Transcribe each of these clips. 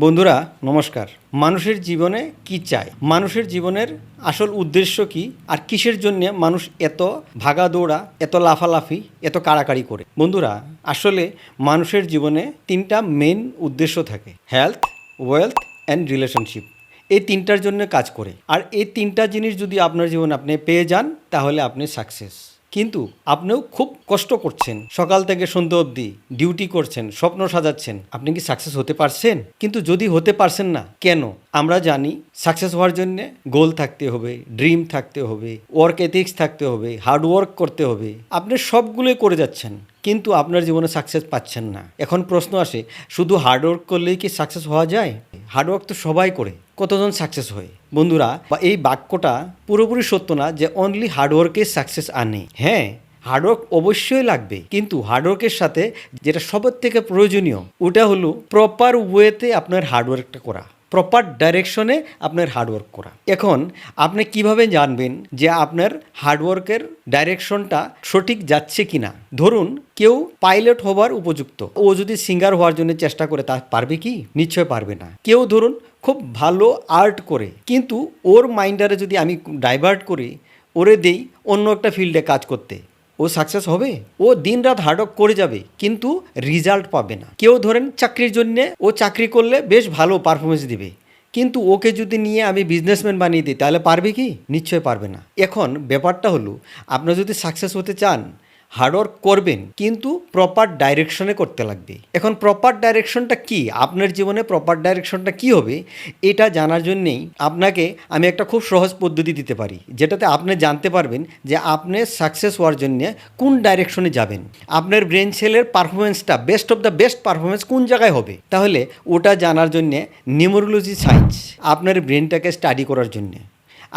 বন্ধুরা, নমস্কার। মানুষের জীবনে কি চায়? মানুষের জীবনের আসল উদ্দেশ্য কি? আর কিসের জন্য মানুষ এত ভাগা দৌড়া এত লাফালাফি, এত কাড়াকাড়ি করে? বন্ধুরা, আসলে মানুষের জীবনে তিনটা মেন উদ্দেশ্য থাকে। হেলথ ওয়েলথ অ্যান্ড রিলেশনশিপ এই তিনটার জন্য কাজ করে। আর এই তিনটা জিনিস যদি আপনার জীবনে আপনি পেয়ে যান, তাহলে আপনি সাকসেস কিন্তু আপনিও খুব কষ্ট করছেন। সকাল থেকে সন্ধ্যে অবধি ডিউটি করছেন, স্বপ্ন সাজাচ্ছেন। আপনি কি সাকসেস হতে পারছেন? কিন্তু যদি হতে পারছেন না, কেন? আমরা জানি সাকসেস হওয়ার জন্যে গোল থাকতে হবে, ড্রিম থাকতে হবে, ওয়ার্ক এথিক্স থাকতে হবে, হার্ড ওয়ার্ক করতে হবে। আপনি সবগুলোই করে যাচ্ছেন। কিন্তু আপনার জীবনে সাকসেস পাচ্ছেন না। এখন প্রশ্ন আসে, শুধু হার্ডওয়ার্ক করলেই কি সাকসেস হওয়া যায়? হার্ডওয়ার্ক তো সবাই করে, কতজন সাকসেস হয়? বন্ধুরা, বা এই বাক্যটা পুরোপুরি সত্য না যে অনলি হার্ডওয়ার্কে সাকসেস আনে। হ্যাঁ হার্ডওয়ার্ক অবশ্যই লাগবে, কিন্তু হার্ডওয়ার্কের সাথে যেটা সবার থেকে প্রয়োজনীয়, ওটা হলো প্রপার ওয়েতে আপনার হার্ডওয়ার্কটা করা। প্রপার ডাইরেকশনে আপনার হার্ডওয়ার্ক করা। এখন আপনি কীভাবে জানবেন যে আপনার হার্ডওয়ার্কের ডাইরেকশনটা সঠিক যাচ্ছে কি না ধরুন, কেউ পাইলট হবার উপযুক্ত। ও যদি সিঙ্গার হওয়ার জন্য চেষ্টা করে, তা পারবে কি? নিশ্চয় পারবে না। কেউ ধরুন, খুব ভালো আর্ট করে, কিন্তু ওর মাইন্ডারে যদি আমি ডাইভার্ট করি, ওরে দেই অন্য একটা ফিল্ডে কাজ করতে। ও সাকসেস হবে, ও দিন রাত হার্ডওয়ার্ক করে যাবে, কিন্তু রেজাল্ট পাবে না। কেউ ধরেন চাকরির জন্যে ও চাকরি করলে বেশ ভালো পারফরমেন্স দিবে, কিন্তু ওকে যদি নিয়ে আমি বিজনেসম্যান বানিয়ে দিই, তাহলে পারবে কি? নিশ্চয় পারবে না। এখন ব্যাপারটা হলো, আপনার যদি সাকসেস হতে চান হার্ডওয়ার্ক করবেন, কিন্তু প্রপার ডাইরেকশনে করতে লাগবে। এখন প্রপার ডাইরেকশনটা কি? আপনার জীবনে প্রপার ডাইরেকশনটা কি হবে? এটা জানার জন্যেই আপনাকে আমি একটা খুব সহজ পদ্ধতি দিতে পারি, যেটাতে আপনি জানতে পারবেন যে আপনি সাকসেস হওয়ার জন্য কোন ডাইরেকশনে যাবেন। আপনার ব্রেন সেলের পারফরমেন্সটা best of the best performance কোন জায়গায় হবে? তাহলে ওটা জানার জন্যে নিউমোরোলজি সায়েন্স, আপনার ব্রেনটাকে স্টাডি করার জন্যে।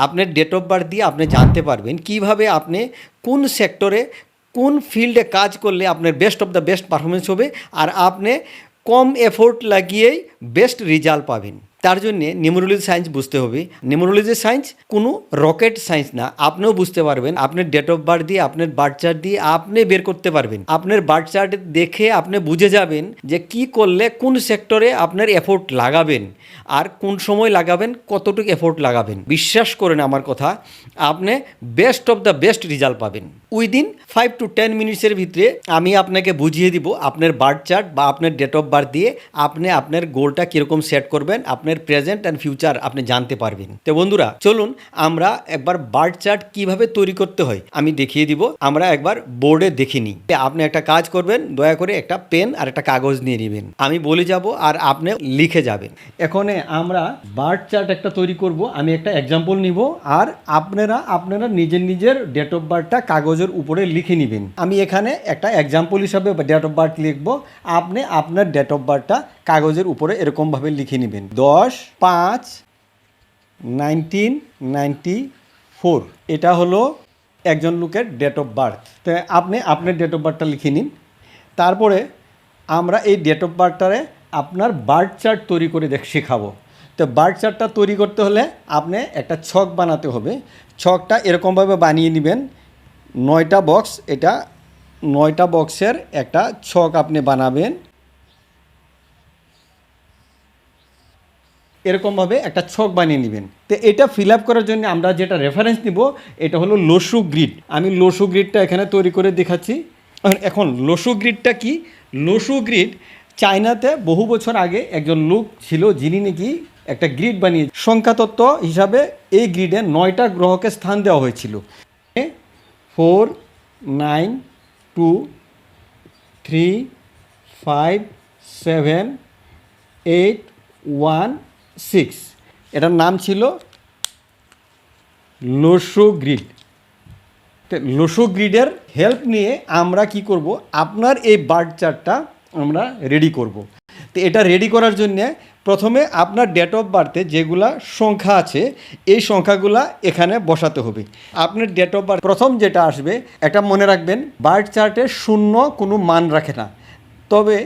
আপনার ডেট অফ বার্থ দিয়ে আপনি জানতে পারবেন কীভাবে আপনি কোন সেক্টরে কোন ফিল্ডে কাজ করলে আপনার best of the best performance হবে আর আপনি কম এফোর্ট লাগিয়েই বেস্ট রেজাল্ট পাবেন। তার জন্যে নিউমোরোলজি সায়েন্স বুঝতে হবে। নিউমোরোলজি সায়েন্স কোনো রকেট সায়েন্স না। আপনিও বুঝতে পারবেন, আপনার ডেট অফ বার্থ দিয়ে, আপনার বার্থ চার্ট দিয়ে আপনি বের করতে পারবেন। আপনার বার্থ চার্ট দেখে আপনি বুঝে যাবেন যে কি করলে কোন সেক্টরে আপনার এফোর্ট লাগাবেন আর কোন সময় লাগাবেন, কতটুকু এফোর্ট লাগাবেন। বিশ্বাস করেন আমার কথা, আপনি best of the best result পাবেন। উইদিন ফাইভ টু টেন মিনিটসের ভিতরে আমি আপনাকে বুঝিয়ে দিব, আপনার বার্থ চার্ট বা আপনার ডেট অফ বার্থ দিয়ে আপনি আপনার গোলটা কীরকম সেট করবেন আপনার প্রেজেন্ট অ্যান্ড ফিউচার আপনি জানতে পারবেন। তো বন্ধুরা, চলুন আমরা একবার বার্থ চার্ট কীভাবে তৈরি করতে হয়, আমি দেখিয়ে দিব। আমরা একবার বোর্ডে দেখে নিই। আপনি একটা কাজ করবেন, দয়া করে একটা পেন আর একটা কাগজ নিয়ে নেবেন। আমি বলে যাব আর আপনি লিখে যাবেন। এখন আমরা বার্থ চার্ট একটা তৈরি করব, আমি একটা এক্সাম্পল নিব, আর আপনারা আপনারা নিজের নিজের ডেট অফ বার্থটা কাগজের উপরে লিখে নেবেন। আমি এখানে একটা এক্সাম্পল হিসাবে ডেট অফ বার্থ লিখব। আপনি আপনার ডেট অফ বার্থটা কাগজের উপরে এরকমভাবে লিখে নেবেন। দশ পাঁচ, নাইনটিন, নাইনটি ফোর। এটা হলো একজন লোকের ডেট অফ বার্থ তো আপনি আপনার ডেট অফ বার্থটা লিখে নিন। তারপরে আমরা এই ডেট অফ বার্থটারে আপনার বার্থ চার্ট তৈরি করে দেখ শেখাবো। তো বার্থ চার্টটা তৈরি করতে হলে আপনি একটা ছক বানাতে হবে। ছকটা এরকমভাবে বানিয়ে নেবেন। নয়টা বক্স এটা নয়টা বক্সের একটা ছক আপনি বানাবেন। এরকমভাবে একটা ছক বানিয়ে নেবেন। তো এটা ফিল আপ করার জন্য আমরা যেটা রেফারেন্স নিব, এটা হলো লসু গ্রিড আমি লসু গ্রিডটা এখানে তৈরি করে দেখাচ্ছি। এখন- লসু গ্রিডটা কি? লসু গ্রিড চায়নাতে বহু বছর আগে একজন লোক ছিল যিনি নাকি একটা গ্রিড বানিয়ে সংখ্যাতত্ত্ব হিসাবে এই গ্রিডে নয়টা গ্রহকে স্থান দেওয়া হয়েছিল। Four nine two three five seven eight one six. এটার নাম ছিল লোসো গ্রিড। লোসো গ্রিডের হেল্প নিয়ে আমরা কি করব? আপনার এই বার্ড চার্টটা আমরা রেডি করব। তো এটা রেডি করার জন্যে প্রথমে আপনার ডেট অফ বার্থে যেগুলা সংখ্যা আছে, এই সংখ্যাগুলা এখানে বসাতে হবে। আপনার ডেট অফ বার্থ প্রথম যেটা আসবে, এটা মনে রাখবেন বার্ড চার্টে শূন্য কোনো মান রাখে না। তবে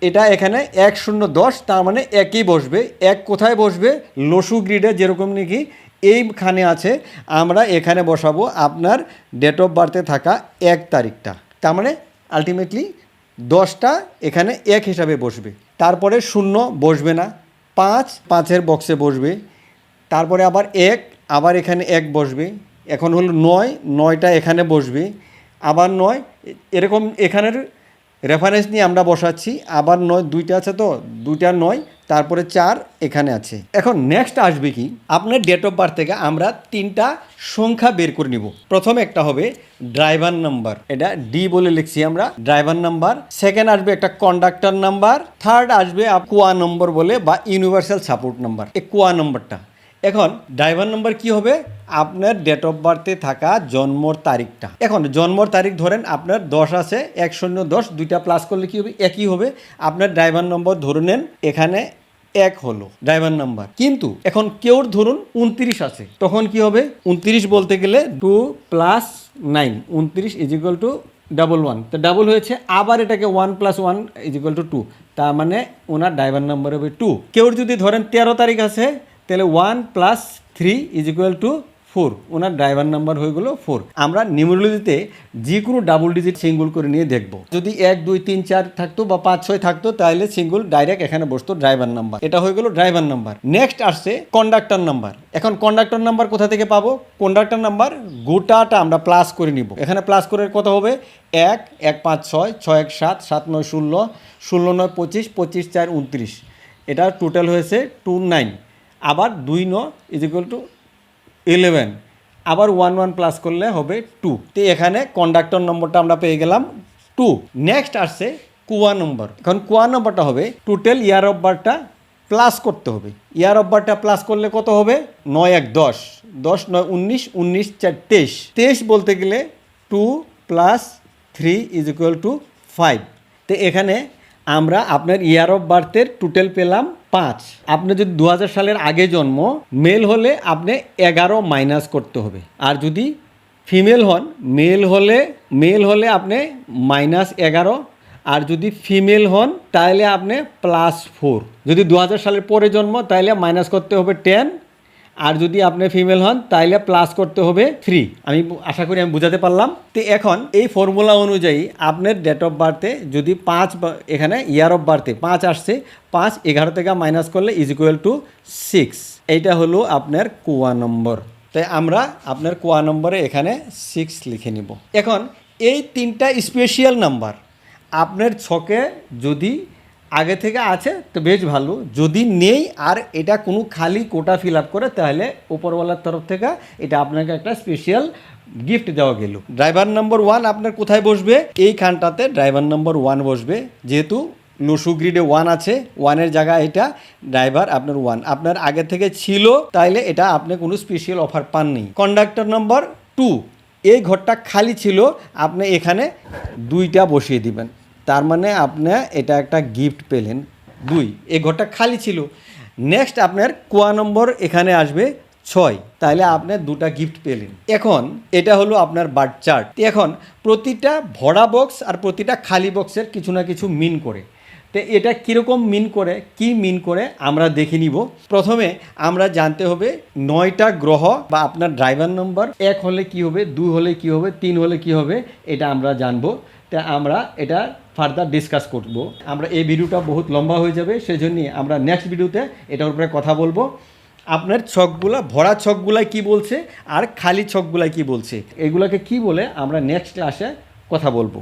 এটা এখানে এক শূন্য দশ, তার মানে একই বসবে। এক কোথায় বসবে? লসু গ্রিডে যেরকম নাকি এইখানে আছে। আমরা এখানে বসাবো আপনার ডেট অফ বার্থে থাকা এক তারিখটা। তার মানে আলটিমেটলি দশটা এখানে এক হিসাবে বসবে। তারপরে শূন্য বসবে না। পাঁচ, পাঁচের বক্সে বসবে। তারপরে আবার এক, আবার এখানে এক বসবে। এখন হলো নয়, নয়টা এখানে বসবে। আবার নয়, এরকম এখানের রেফারেন্স নিয়ে আমরা বসাচ্ছি, আবার নয়, দুইটা আছে তো? দুইটা নয়, তারপরে চার এখানে আছে। এখন নেক্সট আসবে কি? আপনার ডেট অফ বার্থ থেকে আমরা তিনটা সংখ্যা বের করে নিব। প্রথম একটা হবে ড্রাইভার নাম্বার এটা ডি বলে লিখছি আমরা ড্রাইভার নাম্বার সেকেন্ড আসবে একটা কন্ডাক্টর নাম্বার থার্ড আসবে কুয়া নম্বর বলে বা ইউনিভার্সাল সাপোর্ট নাম্বার এই কুয়া নম্বরটা এখন ড্রাইভার নম্বর কি হবে? আপনার ডেট অফ বার্থে থাকা জন্মর তারিখটা। এখন জন্মর তারিখ ধরেন আপনার দশ আছে, এক শূন্য দশ, দুইটা প্লাস করলে কি হবে? একই হবে। আপনার ড্রাইভার নম্বর ধরে নেন, এখানে এক হলো ড্রাইভার নাম্বার কিন্তু এখন কেউর ধরুন উনত্রিশ আছে, তখন কি হবে? উনত্রিশ বলতে গেলে টু প্লাস নাইন উনত্রিশ is equal to double one তো ডাবল হয়েছে, আবার এটাকে one plus one is to two তার মানে ওনার ড্রাইভার নাম্বার হবে টু কেউর যদি ধরেন তেরো তারিখ আছে তাহলে one plus three is equal to four owner driver number হয়ে গেলো ফোর আমরা নিউমোলজিতে যে কোনো ডাবল ডিজিট সিঙ্গুল করে নিয়ে দেখব। যদি এক, দুই, তিন, চার থাকতো বা পাঁচ, ছয় থাকতো, তাহলে সিঙ্গুল ডাইরেক্ট এখানে বসতো ড্রাইভার নাম্বার এটা হয়ে গেলো ড্রাইভার নাম্বার নেক্সট আসছে কন্ডাক্টর নাম্বার এখন কন্ডাক্টর নাম্বার কোথা থেকে পাবো? কন্ডাক্টর নাম্বার গোটাটা আমরা প্লাস করে নিব। এখানে প্লাস করে কত হবে? এক এক, পাঁচ, ছয় ছয়, এক, সাত সাত, নয়, ষোলো ষোলো, নয়, পঁচিশ পঁচিশ, চার, উনত্রিশ। এটা টোটাল হয়েছে টু নাইন আবার দুই ন ইজ ইকুয়াল টু ইলেভেন আবার ওয়ান ওয়ান প্লাস করলে হবে টু তো এখানে কন্ডাক্টর নম্বরটা আমরা পেয়ে গেলাম টু নেক্সট আসছে কুয়া নম্বর। এখন কুয়া নম্বরটা হবে টোটাল ইয়ার অফ বারটা প্লাস করতে হবে। ইয়ার অফ বারটা প্লাস করলে কত হবে? নয় এক দশ। দশ নয় উনিশ উনিশ চার তেইশ। তেইশ বলতে গেলে two plus three is equal to five তো এখানে আমরা আপনার ইয়ার অফ বার্থের টোটাল পেলাম পাঁচ। আপনি যদি দু হাজার সালের আগে জন্ম মেল হলে আপনি এগারো মাইনাস করতে হবে। আর যদি ফিমেল হন মেল হলে মেল হলে আপনি মাইনাস এগারো। আর যদি ফিমেল হন, তাহলে আপনি প্লাস ফোর যদি দু হাজার সালের পরে জন্ম, তাহলে মাইনাস করতে হবে টেন আর যদি আপনি ফিমেল হন, তাইলে প্লাস করতে হবে থ্রি আমি আশা করি আমি বুঝাতে পারলাম। তো এখন এই ফর্মুলা অনুযায়ী আপনার ডেট অফ বার্থে যদি পাঁচ এখানে ইয়ার অফ বার্থে পাঁচ আসছে, পাঁচ এগারো থেকে মাইনাস করলে ইজ ইকুয়াল টু সিক্স এইটা হলো আপনার কুয়া নম্বর। তাই আমরা আপনার কোয়া নম্বরে এখানে সিক্স লিখে নিব। এখন এই তিনটা স্পেশিয়াল নাম্বার আপনার ছকে যদি আগে থেকে আছে, তো বেশ ভালো। যদি নেই আর এটা কোনো খালি কোটা ফিল আপ করে, তাহলে উপরওয়ালার তরফ থেকে এটা আপনাকে একটা স্পেশাল গিফট দেওয়া গেল। ড্রাইভার নম্বর ওয়ান আপনার কোথায় বসবে? এইখানটাতে ড্রাইভার নম্বর ওয়ান বসবে। যেহেতু লসু গ্রিডে ওয়ান আছে ওয়ানের জায়গায় এটা ড্রাইভার আপনার ওয়ান আপনার আগে থেকে ছিল, তাইলে এটা আপনি কোনো স্পেশাল অফার পাননি। কন্ডাক্টর নম্বর টু এই ঘরটা খালি ছিল, আপনি এখানে দুইটা বসিয়ে দিবেন। তার মানে আপনি এটা একটা গিফট পেলেন। দুই, এ ঘরটা খালি ছিল। নেক্সট আপনার কোয়া নম্বর এখানে আসবে ছয়। তাহলে আপনি দুটা গিফট পেলেন। এখন এটা হলো আপনার বার্থ চার্ট এখন প্রতিটা ভরা বক্স আর প্রতিটা খালি বক্সের কিছু না কিছু মিন করে। তো এটা কীরকম মিন করে, কি মিন করে আমরা দেখে নিব। প্রথমে আমরা জানতে হবে নয়টা গ্রহ বা আপনার ড্রাইভার নম্বর এক হলে কি হবে দুই হলে কি হবে, তিন হলে কি হবে, এটা আমরা জানব। তা আমরা এটা ফার্দার ডিসকাস করব। আমরা এই ভিডিওটা বহুত লম্বা হয়ে যাবে সেই জন্যই আমরা নেক্সট ভিডিওতে এটার উপরে কথা বলব। আপনার ছকগুলা, ভরা ছকগুলাই কি বলছে, আর খালি ছকগুলাই কি বলছে, এগুলাকে কি বলে আমরা নেক্সট ক্লাসে কথা বলব।